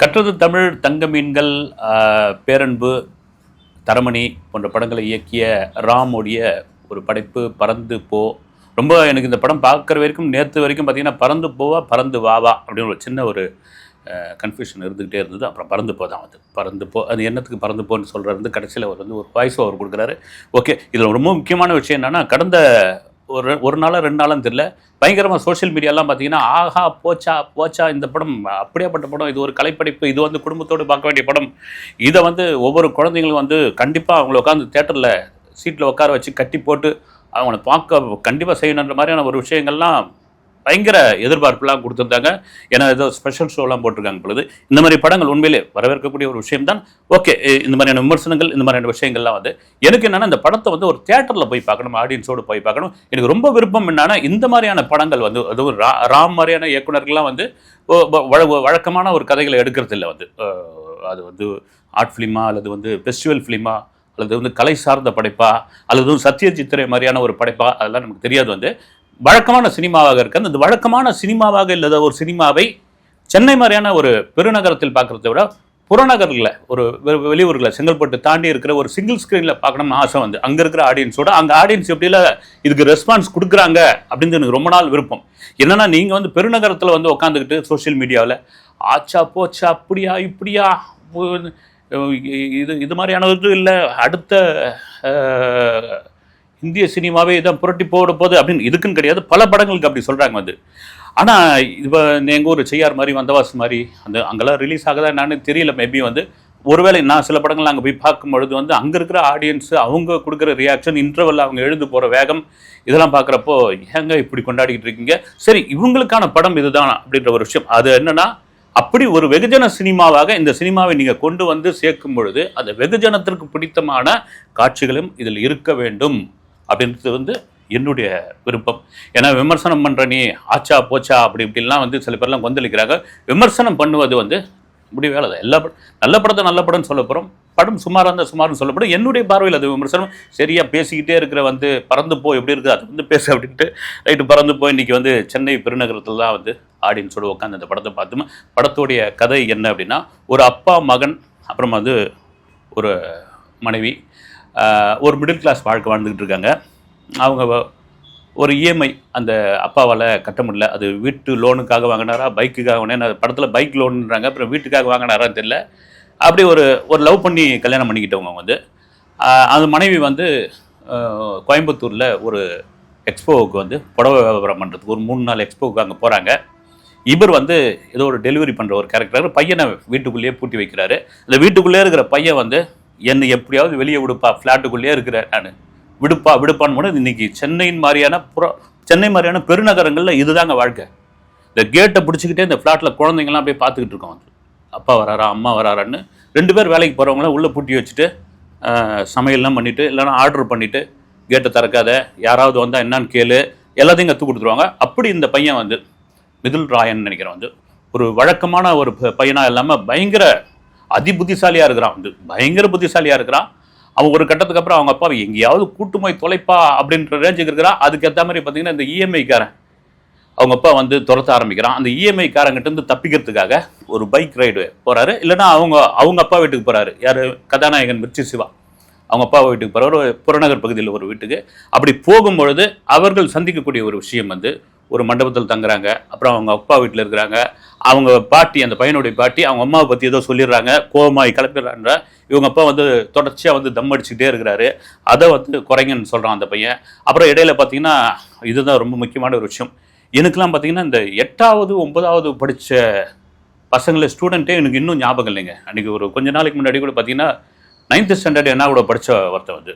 கற்றது தமிழ் தங்க மீன்கள் பேரன்பு தரமணி போன்ற படங்களை இயக்கிய ராமுடைய ஒரு படைப்பு பறந்து போ. ரொம்ப எனக்கு இந்த படம் பார்க்குற வரைக்கும் நேற்று வரைக்கும் பார்த்திங்கன்னா பறந்து போவா பறந்து வாவா அப்படின்னு ஒரு சின்ன ஒரு கன்ஃபியூஷன் இருந்துக்கிட்டே இருந்தது. அப்புறம் பறந்து போ தான் அது. பறந்து போ. அது என்னத்துக்கு பறந்து போன்னு சொல்கிறது வந்து கடைசியில் அவர் வந்து ஒரு வாய்ஸ் ஓவர் கொடுக்குறாரு. ஓகே இதில் ரொம்ப முக்கியமான விஷயம் என்னென்னா கடந்த ஒரு ஒரு நாளாக ரெண்டு நாளும் தெரியல. பயங்கரமாக சோஷியல் மீடியாலாம் பார்த்தீங்கன்னா ஆஹா போச்சா போச்சா இந்த படம் அப்படியேப்பட்ட படம் இது ஒரு கலைப்படைப்பு இது வந்து குடும்பத்தோடு பார்க்க வேண்டிய படம். இதை வந்து ஒவ்வொரு குழந்தைங்களும் வந்து கண்டிப்பாக அவங்கள உட்காந்து தேட்டரில் சீட்டில் உட்கார வச்சு கட்டி போட்டு அவங்கள பார்க்க கண்டிப்பாக செய்யணுன்ற மாதிரியான ஒரு விஷயங்கள்லாம் பயங்கர எதிர்பார்ப்புலாம் கொடுத்துருந்தாங்க. ஏன்னா ஏதோ ஸ்பெஷல் ஷோலாம் போட்டிருக்காங்க பொழுது. இந்த மாதிரி படங்கள் உண்மையிலே வரவேற்கக்கூடிய ஒரு விஷயம் தான் ஓகே இந்த மாதிரியான விமர்சனங்கள் இந்த மாதிரியான விஷயங்கள்லாம் வந்து எனக்கு என்னன்னா இந்த படத்தை வந்து ஒரு தேட்டரில் போய் பார்க்கணும் ஆடியன்ஸோடு போய் பார்க்கணும். எனக்கு ரொம்ப விருப்பம் என்னன்னா இந்த மாதிரியான படங்கள் வந்து அதுவும் ரா ராம் மாதிரியான இயக்குனர்கள்லாம் வந்து வழ- வழக்கமான ஒரு கதைகளை எடுக்கிறது இல்லை வந்து அது வந்து ஆர்ட் ஃபிலிமா அல்லது வந்து ஃபெஸ்டிவல் ஃபிலிமா அல்லது வந்து கலை சார்ந்த படைப்பா அல்லது வந்து மாதிரியான ஒரு படைப்பா அதெல்லாம் நமக்கு தெரியாது வந்து. வழக்கமான சினிமாவாக இருக்கு அந்த வழக்கமான சினிமாவாக இல்லாத ஒரு சினிமாவை சென்னை மாதிரியான ஒரு பெருநகரத்தில் பார்க்குறத விட புறநகரில் ஒரு வெ- செங்கல்பட்டு தாண்டி இருக்கிற ஒரு சிங்கிள் ஸ்க்ரீனில் பார்க்கணும்னு ஆசை வந்து. அங்கே இருக்கிற ஆடியன்ஸோட அங்கே ஆடியன்ஸ் எப்படிலாம் இதுக்கு ரெஸ்பான்ஸ் கொடுக்குறாங்க அப்படின்னு எனக்கு ரொம்ப நாள் விருப்பம். என்னன்னா நீங்கள் வந்து பெருநகரத்தில் வந்து உட்காந்துக்கிட்டு சோஷியல் மீடியாவில் ஆச்சா போச்சா அப்படியா இப்படியா இது இது மாதிரியானது இல்லை அடுத்த இந்திய சினிமாவே இதான் புரட்டி போட போகுது அப்படின்னு இதுக்குன்னு கிடையாது. பல படங்களுக்கு அப்படி சொல்கிறாங்க வந்து ஆனால் இப்போ எங்கள் ஊர் செய்யார் மாதிரி வந்தவாஸ் மாதிரி அந்த அங்கெல்லாம் ரிலீஸ் ஆகுதா என்னன்னு தெரியல. மேபி வந்து ஒருவேளை நான் சில படங்கள் அங்கே போய் பார்க்கும் பொழுது வந்து அங்கே இருக்கிற ஆடியன்ஸு அவங்க கொடுக்குற ரியாக்ஷன் இன்டர்வல் அவங்க எழுந்து போகிற வேகம் இதெல்லாம் பார்க்குறப்போ ஏங்க இப்படி கொண்டாடிக்கிட்டு இருக்கீங்க? சரி இவங்களுக்கான படம் இதுதான் அப்படின்ற ஒரு விஷயம். அது என்னென்னா அப்படி ஒரு வெகுஜன சினிமாவாக இந்த சினிமாவை நீங்கள் கொண்டு வந்து சேர்க்கும் பொழுது அந்த வெகுஜனத்திற்கு பிடித்தமான காட்சிகளும் இதில் இருக்க வேண்டும். அப்படின்றது வந்து என்னுடைய விருப்பம். ஏன்னா விமர்சனம் பண்ணுற நீ ஆச்சா போச்சா அப்படி இப்படிலாம் வந்து சில பேர்லாம் கொந்தளிக்கிறாங்க விமர்சனம் பண்ணுவது வந்து இப்படி வேலை தான். எல்லா படம் நல்ல படத்தை நல்ல படம்னு சொல்ல போகிறோம் படம் சுமாராக இருந்தால் சுமார்னு சொல்லப்படும் என்னுடைய பார்வையில் அது விமர்சனம். சரியாக பேசிக்கிட்டே இருக்கிற வந்து பறந்து போ எப்படி இருக்குது அது வந்து பேசு அப்படின்ட்டு ரைட்டு பறந்து போய் இன்றைக்கி வந்து சென்னை பெருநகரத்தில் தான் வந்து ஆடின்னு சொல்லி உட்காந்து அந்த படத்தை பார்த்துமா படத்துடைய கதை என்ன அப்படின்னா ஒரு அப்பா மகன் அப்புறம் வந்து ஒரு மனைவி ஒரு மிடில் கிளாஸ் வாழ்க்கை வாழ்ந்துக்கிட்டு இருக்காங்க. அவங்க ஒரு இஎம்ஐ அந்த அப்பாவால் கட்ட முடியல. அது வீட்டு லோனுக்காக வாங்கினாரா பைக்குக்காக வாங்கினா படத்தில் பைக் லோனுன்றாங்க அப்புறம் வீட்டுக்காக வாங்கினாரான்னு தெரியல. அப்படி ஒரு ஒரு லவ் பண்ணி கல்யாணம் பண்ணிக்கிட்டவங்க அவங்க வந்து. அந்த மனைவி வந்து கோயம்புத்தூரில் ஒரு எக்ஸ்போவுக்கு வந்து புடவை வியாபாரம் பண்ணுறதுக்கு ஒரு மூணு நாள் எக்ஸ்போவுக்கு அங்கே போகிறாங்க இவர் வந்து ஏதோ ஒரு டெலிவரி பண்ணுற ஒரு கேரக்டர் பையனை வீட்டுக்குள்ளேயே பூட்டி வைக்கிறாரு. அந்த வீட்டுக்குள்ளே இருக்கிற பையன் வந்து என்னை எப்படியாவது வெளியே விடுப்பா ஃப்ளாட்டுக்குள்ளேயே இருக்கிறேன் நான். விடுப்பா விடுப்பான்னு போது இன்னைக்கு சென்னையின் மாதிரியான புற சென்னை மாதிரியான பெருநகரங்களில் இதுதாங்க வாழ்க்கை. இந்த கேட்டை பிடிச்சிக்கிட்டே இந்த ஃப்ளாட்டில் குழந்தைங்கலாம் அப்படியே பார்த்துக்கிட்டு இருக்கோம் வந்து. அப்பா வராரா அம்மா வராரான்னு. ரெண்டு பேர் வேலைக்கு போகிறவங்களாம் உள்ளே பூட்டி வச்சுட்டு சமையல்லாம் பண்ணிவிட்டு இல்லைன்னா ஆர்டர் பண்ணிவிட்டு கேட்டை திறக்காத யாராவது வந்தால் என்னான்னு கேளு எல்லாத்தையும் கற்றுக் கொடுத்துருவாங்க. அப்படி இந்த பையன் வந்து மிதுல் ராயன் நினைக்கிறேன் வந்து ஒரு வழக்கமான ஒரு ப- இல்லாமல் பயங்கர அதி புத்திசாலியாக இருக்கிறான். வந்து பயங்கர புத்திசாலியாக இருக்கிறான் அவன் ஒரு கட்டத்துக்கு அப்புறம் அவங்க அப்பா எங்கேயாவது கூட்டு போய் தொலைப்பா அப்படின்ற ரேஞ்சுக்கு இருக்கிறான் அதுக்கேற்ற மாதிரி பார்த்தீங்கன்னா இந்த இஎம்ஐக்காரன் அவங்க அப்பா வந்து துரத்த ஆரம்பிக்கிறான். அந்த இஎம்ஐ காரங்கிட்டேருந்து தப்பிக்கிறதுக்காக ஒரு பைக் ரைடு போகிறாரு இல்லைன்னா அவங்க அவங்க அப்பா வீட்டுக்கு போகிறாரு யார்? கதாநாயகன் மிர்ச்சி சிவா. அவங்க அப்பா வீட்டுக்கு போகிறாரு புறநகர் பகுதியில் ஒரு வீட்டுக்கு. அப்படி போகும்பொழுது அவர்கள் சந்திக்கக்கூடிய ஒரு விஷயம் வந்து ஒரு மண்டபத்தில் தங்குறாங்க. அப்புறம் அவங்க அப்பா வீட்டில் இருக்கிறாங்க. அவங்க பாட்டி அந்த பையனுடைய பாட்டி அவங்க அம்மாவை பற்றி ஏதோ சொல்லிடுறாங்க. கோவமாய் கிளப்பிடுறாங்க இவங்க அப்பா வந்து தொடர்ச்சியாக வந்து தம் அடிச்சுக்கிட்டே இருக்கிறாரு. அதை வந்து குறைங்கன்னு சொல்கிறான் அந்த பையன். அப்புறம் இடையில பார்த்தீங்கன்னா இதுதான் ரொம்ப முக்கியமான ஒரு விஷயம். எனக்கெல்லாம் பார்த்தீங்கன்னா இந்த எட்டாவது ஒன்பதாவது படித்த பசங்களை ஸ்டூடெண்ட்டே எனக்கு இன்னும் ஞாபகம் இல்லைங்க. அன்றைக்கி ஒரு கொஞ்ச நாளைக்கு முன்னாடி கூட பார்த்தீங்கன்னா நைன்த்து ஸ்டாண்டர்ட் என்ன கூட படித்த ஒருத்தன் வந்து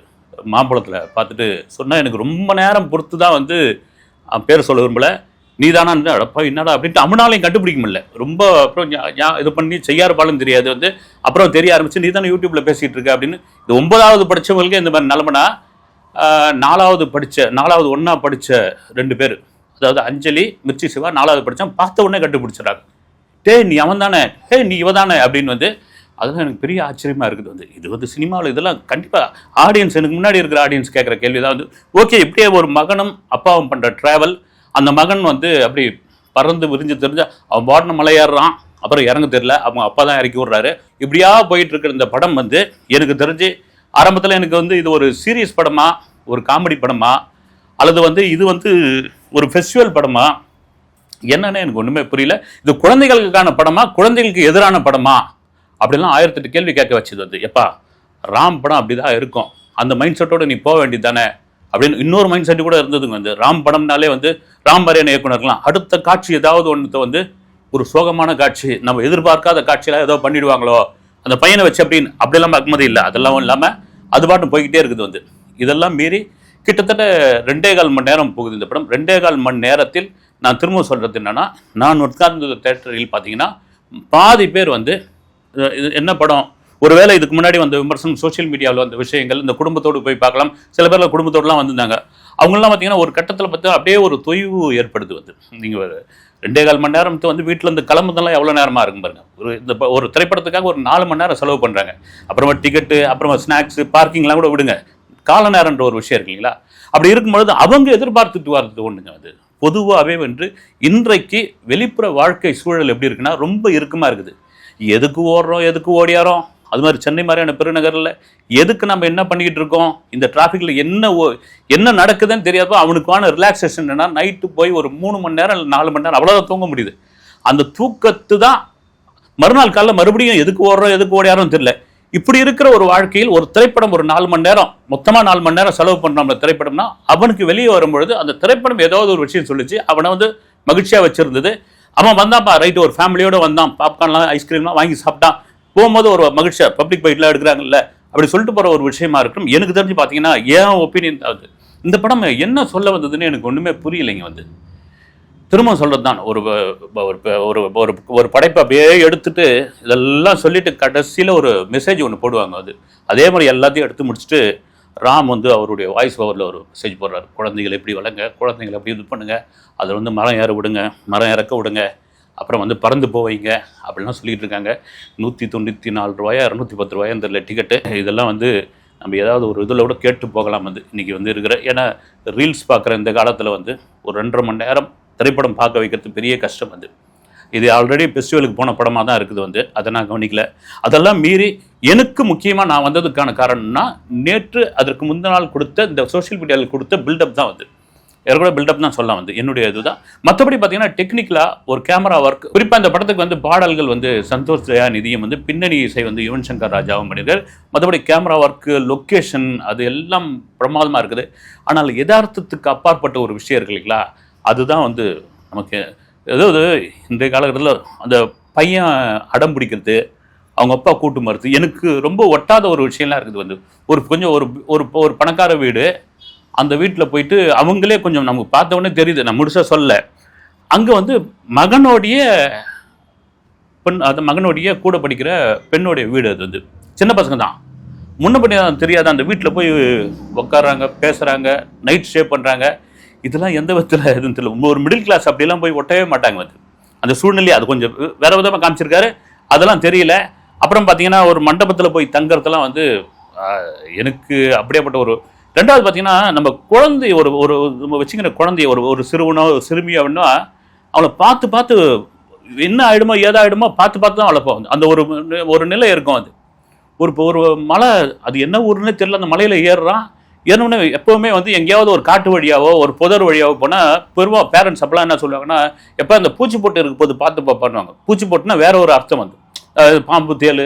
மாம்பழத்தில் பார்த்துட்டு சொன்னால் எனக்கு ரொம்ப நேரம் பொறுத்து தான் வந்து பேர் சொல்ல விரும்பல. நீ தானா அடப்பா என்னடா அப்படின்ட்டு அவனாலையும் கண்டுபிடிக்க முடியல. ரொம்ப அப்புறம் இது பண்ணி செய்யாருப்பாலும் தெரியாது வந்து. அப்புறம் தெரிய ஆரம்பிச்சு நீ தானே யூடியூப்ல பேசிட்டு இருக்க அப்படின்னு. இது ஒன்பதாவது படித்தவங்களுக்கு இந்த மாதிரி நிலமனா நாலாவது படித்த நாலாவது ஒன்றா படித்த ரெண்டு பேர். அதாவது அஞ்சலி மிர்ச்சி சிவா நாலாவது படித்தான் பார்த்த உடனே கண்டுபிடிச்சிடறாங்க. டே நீ அவன் தானே ஹே நீ இவ தானே அப்படின்னு வந்து அதெல்லாம் எனக்கு பெரிய ஆச்சரியமாக இருக்குது வந்து. இது வந்து சினிமாவில் இதெல்லாம் கண்டிப்பாக ஆடியன்ஸ் எனக்கு முன்னாடி இருக்கிற ஆடியன்ஸ் கேட்குற கேள்வி தான் வந்து ஓகே இப்படியே ஒரு மகனும் அப்பாவும் பண்ணுற ட்ராவல் அந்த மகன் வந்து அப்படி பறந்து விரிஞ்சு தெரிஞ்ச அவன் பாட்டின மலையேறான் அப்புறம் இறங்க தெரியல அவங்க அப்பா தான் இறக்கி விடுறாரு. இப்படியா போயிட்டு இருக்கிற இந்த படம் வந்து எனக்கு தெரிஞ்சு ஆரம்பத்தில் எனக்கு வந்து இது ஒரு சீரியஸ் படமா ஒரு காமெடி படமா அல்லது வந்து இது வந்து ஒரு ஃபெஸ்டிவல் படமா என்னன்னு எனக்கு ஒன்றுமே புரியல. இது குழந்தைகளுக்கான படமா குழந்தைகளுக்கு எதிரான படமா? அப்படிலாம் ஆயிரத்தெட்டு கேள்வி கேட்க வச்சது அது. எப்பா ராம் படம் அப்படிதான் இருக்கும். அந்த மைண்ட் செட்டோட நீ போக வேண்டியது தானே அப்படின்னு இன்னொரு மைண்ட் செட் கூட இருந்ததுங்க வந்து. ராம் படம்னாலே வந்து ராம் மரியான இயக்குனர்லாம். அடுத்த காட்சி ஏதாவது ஒன்று வந்து ஒரு சோகமான காட்சி நம்ம எதிர்பார்க்காத காட்சியெல்லாம் ஏதோ பண்ணிடுவாங்களோ? அந்த பையனை வச்சு அப்படின்னு அப்படியெல்லாம் அக்குமதி இல்லை. அதெல்லாம் இல்லாமல் அது பாட்டும் போய்கிட்டே இருக்குது வந்து. இதெல்லாம் மீறி கிட்டத்தட்ட ரெண்டே கால் மணி நேரம் போகுது இந்த படம். ரெண்டே கால் மணி நேரத்தில் நான் திரும்ப சொல்கிறது என்னென்னா நான் உட்கார்ந்த தேட்டரில் பார்த்தீங்கன்னா பாதி பேர் வந்து இது என்ன படம்? ஒருவேளை இதுக்கு முன்னாடி வந்த விமர்சனம் சோஷியல் மீடியாவில் வந்த விஷயங்கள் இந்த குடும்பத்தோடு போய் பார்க்கலாம். சில பேர்ல குடும்பத்தோடுலாம் வந்திருந்தாங்க. அவங்களாம் பார்த்தீங்கன்னா ஒரு கட்டத்தில் பார்த்தா அப்படியே ஒரு தொய்வு ஏற்படுது வந்து. நீங்கள் ரெண்டே கால் மணி நேரம் வந்து வீட்டில் இருந்து கிளம்புதெல்லாம் எவ்வளோ நேரமாக இருக்கும் பாருங்க. ஒரு இந்த ஒரு திரைப்படத்துக்காக ஒரு நாலு மணி நேரம் செலவு பண்ணுறாங்க அப்புறமா டிக்கெட்டு அப்புறமா ஸ்நாக்ஸு பார்க்கிங்லாம் கூட விடுங்க. கால நேரம்ன்ற ஒரு விஷயம் இருக்கு இல்லைங்களா? அப்படி இருக்கும்பொழுது அவங்க எதிர்பார்த்துட்டு வர்றது ஒன்றுங்க அது. பொதுவாகவே வந்து இன்றைக்கு வெளிப்புற வாழ்க்கை சூழல் எப்படி இருக்குன்னா ரொம்ப இறுக்கமாக இருக்குது. எதுக்கு ஓடுறோம் எதுக்கு ஓடியாரோம்? அது மாதிரி சென்னை மாதிரியான பெருநகரில் எதுக்கு நம்ம என்ன பண்ணிக்கிட்டு இருக்கோம்? இந்த டிராஃபிக்கில் என்ன ஓ- என்ன நடக்குதுன்னு தெரியாதோ அவனுக்கான ரிலாக்ஸேஷன் என்னன்னா நைட்டு போய் ஒரு மூணு மணி நேரம் இல்லை நாலு மணி நேரம் அவ்வளோதான் தூங்க முடியுது. அந்த தூக்கத்து தான் மறுநாள் காலைல மறுபடியும் எதுக்கு ஓடுறோம் எதுக்கு ஓடியாரோன்னு தெரியல. இப்படி இருக்கிற ஒரு வாழ்க்கையில் ஒரு திரைப்படம் ஒரு நாலு மணி நேரம் மொத்தமாக நாலு மணி நேரம் செலவு பண்ணுறோம் திரைப்படம்னா அவனுக்கு வெளியே வரும்பொழுது அந்த திரைப்படம் ஏதாவது ஒரு விஷயம் சொல்லிச்சு அவனை வந்து மகிழ்ச்சியாக வச்சுருந்தது. அவன் வந்தான்ப்பா ரைட்டு ஒரு ஃபேமிலியோடு வந்தான். பாப்கார்ன்லாம் ஐஸ்கிரீம்லாம் வாங்கி சாப்பிட்டான். போகும்போது ஒரு மகிழ்ச்சியாக பப்ளிக் பைட்லாம் எடுக்கிறாங்கல்ல அப்படி சொல்லிட்டு போகிற ஒரு விஷயமா இருக்கும் எனக்கு தெரிஞ்சு பார்த்தீங்கன்னா ஏன் ஒப்பீனியன் அது. இந்த படம் என்ன சொல்ல வந்ததுன்னு எனக்கு ஒன்றுமே புரியலைங்க வந்து. திரும்ப சொல்கிறது தான் ஒரு ஒரு ஒரு ஒரு ஒரு படைப்பை அப்படியே எடுத்துட்டு இதெல்லாம் சொல்லிட்டு கடைசியில் ஒரு மெசேஜ் ஒன்று போடுவாங்க அது. அதே மாதிரி எல்லாத்தையும் எடுத்து முடிச்சுட்டு ராம் வந்து அவருடைய வாய்ஸ் ஓவரில் ஒரு மெசேஜ் போடுறாரு. குழந்தைகளை எப்படி வளங்க குழந்தைங்களை எப்படி இது பண்ணுங்க அதில் வந்து மரம் ஏற விடுங்க மரம் இறக்க விடுங்க அப்புறம் வந்து பறந்து போவீங்க அப்படிலாம் சொல்லிட்டு இருக்காங்க. நூற்றி தொண்ணூற்றி நாலு ரூபாயா இரநூத்தி பத்து ரூபாயா இந்த டிக்கெட்டு இதெல்லாம் வந்து நம்ம ஏதாவது ஒரு இதில் கூட கேட்டு போகலாம் வந்து. இன்றைக்கி வந்து இருக்கிற ஏன்னா ரீல்ஸ் பார்க்குற இந்த காலத்தில் வந்து ஒரு ரெண்டரை மணி நேரம் திரைப்படம் பார்க்க வைக்கிறது பெரிய கஷ்டம் வந்து இது ஆல்ரெடி ஃபெஸ்டிவலுக்கு போன படமாக தான் இருக்குது வந்து. அதை நான் கவனிக்கல. அதெல்லாம் மீறி எனக்கு முக்கியமாக நான் வந்ததுக்கான காரணம்னா நேற்று அதற்கு முந்தின நாள் கொடுத்த இந்த சோஷியல் மீடியாவில் கொடுத்த பில்டப் தான் வந்து கூட பில்டப் தான் சொல்லலாம் வந்து என்னுடைய இதுதான். மற்றபடி பார்த்தீங்கன்னா டெக்னிக்கலாக ஒரு கேமரா ஒர்க் குறிப்பாக இந்த படத்துக்கு வந்து பாடல்கள் வந்து சந்தோஷ் ஜெயா நிதியம் வந்து பின்னணி இசை வந்து யுவன் சங்கர் ராஜாவும் பண்ணியிருக்காரு. மற்றபடி கேமரா ஒர்க்கு லொக்கேஷன் அது எல்லாம் பிரமாதமாக இருக்குது. ஆனால் யதார்த்தத்துக்கு அப்பாற்பட்ட ஒரு விஷயம் இருக்கு இல்லைங்களா? அதுதான் வந்து நமக்கு அதாவது இந்த காலகட்டத்தில் அந்த பையன் அடம் பிடிக்கிறது அவங்க அப்பா கூட்டு மறுத்து எனக்கு ரொம்ப ஒட்டாத ஒரு விஷயம்லாம் இருக்குது வந்து. ஒரு கொஞ்சம் ஒரு ஒரு ஒரு பணக்கார வீடு அந்த வீட்டில் போயிட்டு அவங்களே கொஞ்சம் நமக்கு பார்த்தவொடனே தெரியுது நான் முழுசாக சொல்ல அங்கே வந்து மகனோடைய பெண் அது மகனுடைய கூட படிக்கிற பெண்ணுடைய வீடு அது வந்து. சின்ன பசங்க தான். முன்னப்படி தெரியாத அந்த வீட்டில் போய் உட்கார்றாங்க பேசுகிறாங்க நைட் ஸ்டே பண்ணுறாங்க இதெல்லாம் எந்த விதத்தில் எதுவும் தெரியல. ஒரு மிடில் கிளாஸ் அப்படியெல்லாம் போய் ஒட்டவே மாட்டாங்க வந்து அந்த சூழ்நிலை அது கொஞ்சம் வேற விதமாக காமிச்சிருக்காரு. அதெல்லாம் தெரியல. அப்புறம் பார்த்தீங்கன்னா ஒரு மண்டபத்தில் போய் தங்கறதெல்லாம் வந்து எனக்கு அப்படியேப்பட்ட ஒரு ரெண்டாவது பார்த்தீங்கன்னா நம்ம குழந்தை ஒரு ஒரு நம்ம வச்சுக்கிற குழந்தைய ஒரு ஒரு சிறுவனோ சிறுமியோ அப்படின்னா அவளை பார்த்து பார்த்து என்ன ஆகிடுமோ ஏதாயிடுமோ பார்த்து பார்த்து தான் வளர்ப்போம். அந்த ஒரு ஒரு நிலை இருக்கும் அது. ஒரு இப்போ ஒரு மலை அது என்ன ஊருன்னே தெரியல. அந்த மலையில் ஏறுறான். ஏறினோடனே எப்போவுமே வந்து எங்கேயாவது ஒரு காட்டு வழியாவோ ஒரு புதர் வழியாவோ போனால் பெருமா பேரண்ட்ஸ் அப்பெல்லாம் என்ன சொல்லுவாங்கன்னா எப்போ அந்த பூச்சி போட்டு இருக்க போது பார்த்து பண்ணுவாங்க பூச்சி போட்டுனா வேற ஒரு அர்த்தம் வந்து அதாவது பாம்பு தேள்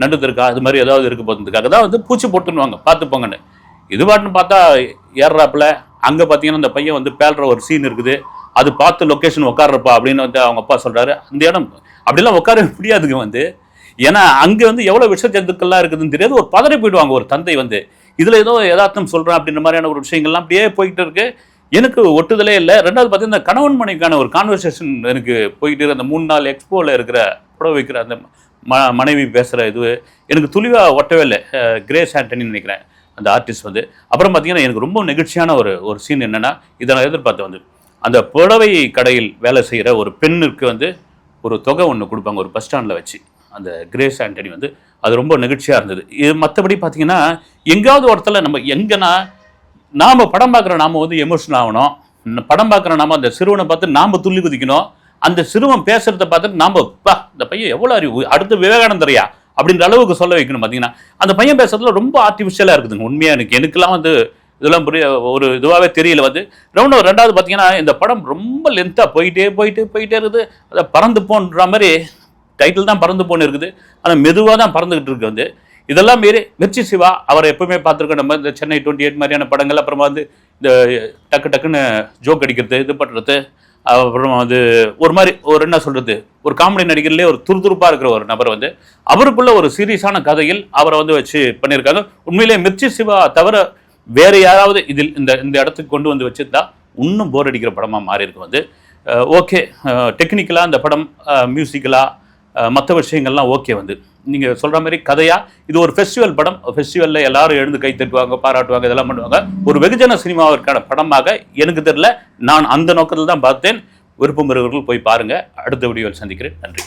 நண்டு இருக்கா அது மாதிரி ஏதாவது இருக்க போகிறதுக்காக தான் வந்து பூச்சி போட்டுன்னுவாங்க பார்த்துப்போங்கன்னு இது பாட்டுன்னு பார்த்தா ஏறுறாப்புல. அங்கே பார்த்தீங்கன்னா அந்த பையன் வந்து பேல்ற ஒரு சீன் இருக்குது. அது பார்த்து லொக்கேஷன் உட்கார்றப்பா அப்படின்னு வந்து அவங்க அப்பா சொல்கிறாரு அந்த இடம் அப்படிலாம் உட்கார முடியாதுங்க வந்து. ஏன்னா அங்கே வந்து எவ்வளோ விஷ ஜந்துக்கள்லாம் இருக்குதுன்னு தெரியாது. ஒரு பதறி போயிடுவாங்க. ஒரு தந்தை வந்து இதில் ஏதோ யதார்த்தம் சொல்கிறேன் அப்படின்ற மாதிரியான ஒரு விஷயங்கள்லாம் அப்படியே போய்கிட்டு இருக்கு. எனக்கு ஒட்டுதலே இல்லை. ரெண்டாவது பார்த்தீங்கன்னா இந்த கணவன் மனைவிக்கான ஒரு கான்வர்சேஷன் எனக்கு போய்கிட்டு அந்த மூணு நாள் எக்ஸ்போவில் இருக்கிற புடவை வைக்கிற அந்த ம மனைவி பேசுகிற இது எனக்கு துளிவாக ஒட்டவே இல்லை. கிரேஸ் ஆண்டனின்னு நினைக்கிறேன் அந்த ஆர்டிஸ்ட் வந்து. அப்புறம் பார்த்தீங்கன்னா எனக்கு ரொம்ப நெகிழ்ச்சியான ஒரு ஒரு சீன் என்னென்னா இதை நான் எதிர்பார்த்தேன் வந்து. அந்த புடவை கடையில் வேலை செய்கிற ஒரு பெண்ணுக்கு வந்து ஒரு தொகை ஒன்று கொடுப்பாங்க ஒரு பஸ் ஸ்டாண்டில் வச்சு. அந்த கிரேஸ் ஆண்டனி வந்து அது ரொம்ப நெகிழ்ச்சியாக இருந்தது. இது மற்றபடி பார்த்தீங்கன்னா எங்கேயாவது ஒரு இடத்துல நம்ம எங்கன்னா நாம் படம் பார்க்குற நாம் வந்து எமோஷனல் ஆகணும். படம் பார்க்குற நாம அந்த சிறுவனை பார்த்து நாம் துள்ளி குதிக்கணும். அந்த சிறுவன் பேசுகிறத பார்த்துட்டு நாம் பா இந்த பையன் எவ்வளோ அறிவு அடுத்து விவேகானந்தரையா அப்படின்ற அளவுக்கு சொல்ல வைக்கணும் பார்த்தீங்கன்னா அந்த பையன் பேசுறதுல ரொம்ப ஆர்டிஃபிஷியலாக இருக்குதுங்க உண்மையாக எனக்கு எனக்குலாம் வந்து இதெல்லாம் புரிய ஒரு இதுவாகவே தெரியல வந்து. ரெண்டாவது ரெண்டாவது பார்த்தீங்கன்னா இந்த படம் ரொம்ப லென்த்தாக போயிட்டே போயிட்டு போயிட்டே இருக்குது. அதை பறந்து போன்ற மாதிரி டைட்டில் தான் பறந்து போன்னு இருக்குது. ஆனால் மெதுவாக தான் பறந்துகிட்டு இருக்கு வந்து. இதெல்லாம் மீறி மிர்ச்சி சிவா அவரை எப்பவுமே பார்த்துருக்கோம். நம்ம இந்த சென்னை டுவெண்ட்டி எயிட் மாதிரியான படங்கள் அப்புறமா வந்து இந்த டக்கு டக்குன்னு ஜோக் அடிக்கிறது இது பண்ணுறது அப்புறம் வந்து ஒரு மாதிரி ஒரு என்ன சொல்கிறது ஒரு காமெடி நடிகர்லேயே ஒரு துருதுருப்பாக இருக்கிற ஒரு நபர் வந்து அவருக்குள்ள ஒரு சீரியஸான கதையில் அவரை வந்து வச்சு பண்ணியிருக்காங்க. உண்மையிலேயே மிர்ச்சி சிவா தவிர வேறு யாராவது இதில் இந்த இந்த இடத்துக்கு கொண்டு வந்து வச்சிருந்தா இன்னும் போர் அடிக்கிற படமாக மாறி இருக்கு வந்து ஓகே டெக்னிக்கலாக இந்த படம் மியூசிக்கலாக மற்ற விஷயங்கள்லாம் ஓகே வந்து. நீங்கள் சொல்கிற மாதிரி கதையாக இது ஒரு ஃபெஸ்டிவல் படம். ஃபெஸ்டிவலில் எல்லாரும் எழுந்து கை தட்டுவாங்க பாராட்டுவாங்க இதெல்லாம் பண்ணுவாங்க. ஒரு வெகுஜன சினிமாவிற்கான படமாக எனக்கு தெரியல. நான் அந்த நோக்கத்தில் தான் பார்த்தேன். விருப்பம் இருவர்கள் போய் பாருங்கள் அடுத்த வீடியோவில் சந்திக்கிறேன். நன்றி.